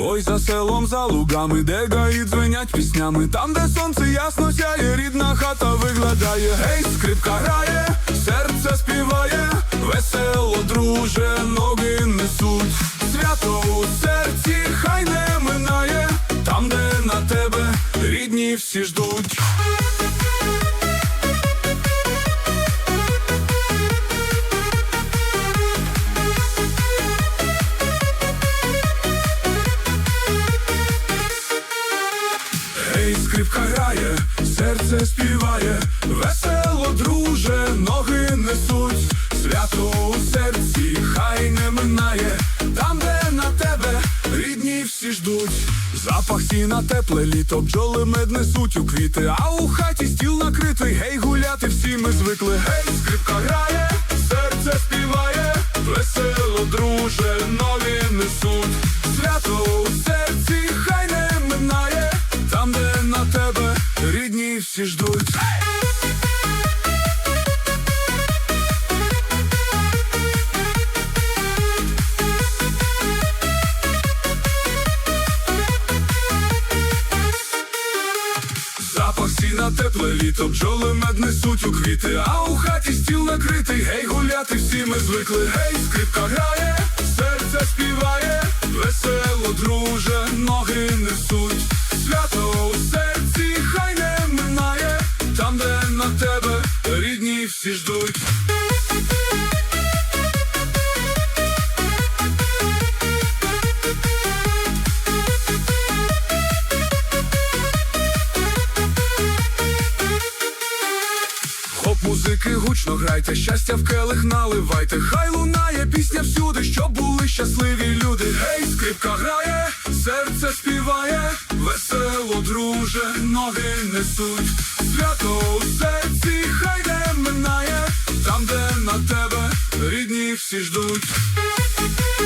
Ой, за селом, за лугами, де гаї дзвенять піснями, там, де сонце ясно сяє, рідна хата виглядає. Гей, скрипка грає, серце співає, весело, друже, ноги несуть. Свято у серці хай не минає, там, де на тебе рідні всі ждуть. Ей, скрипка грає, серце співає, весело, друже, ноги несуть, свято у серці, хай не минає, там, де на тебе рідні всі ждуть. Запах сіна, тепле літо, бджоли мед несуть у квіти, а у хаті стіл накритий, гей, гуляти всі ми звикли. Гей, скрипка грає, серце співає, весело, друже, нові несуть, свято у серці, всі ждуть. Запах тепле літо, бджоли мед несуть у квіти, а у хаті стіл накритий, гей, гуляти всі ми звикли, гей, скрипка грає, серце співає, всі ждуть. Музики, гучно грайте, щастя в келих наливайте, хай лунає пісня всюди, щоб були щасливі люди. Гей, скрипка грає, серце співає, весело, друже, ноги несуть. Свято у esses dois.